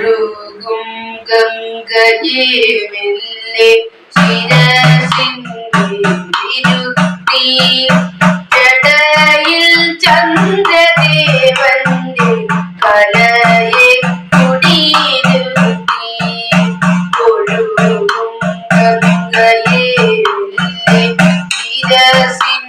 ഒഴുകും ഗംഗയെ മെല്ലെ ശിരസിരുത്തി ജടയിൽ ചന്ദ്രദേവന്റെ കലയെ കുടിയിരുത്തി ഒഴുകും ഗംഗയെ മെല്ലെ ശിരസിരുത്തി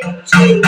two,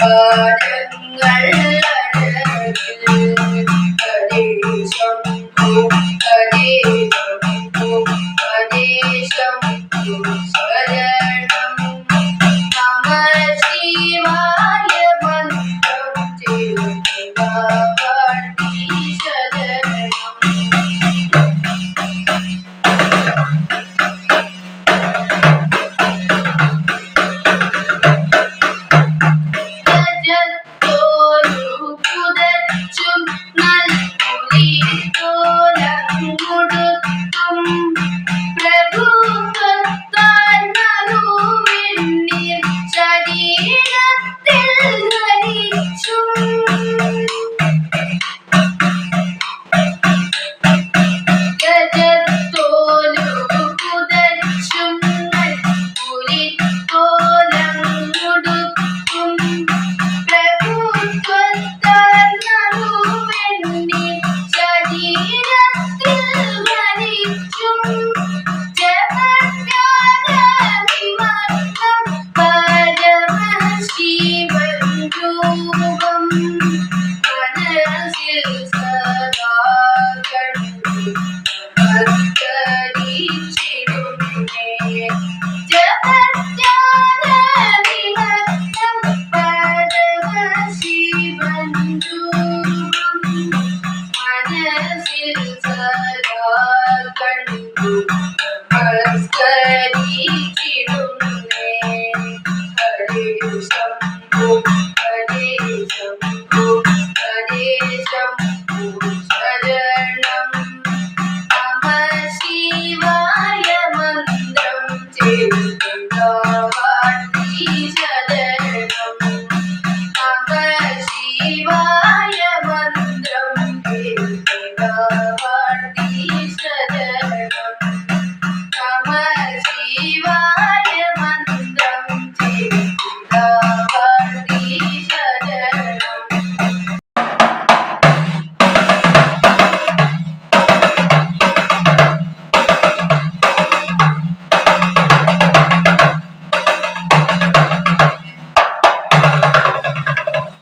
பாடங்கள்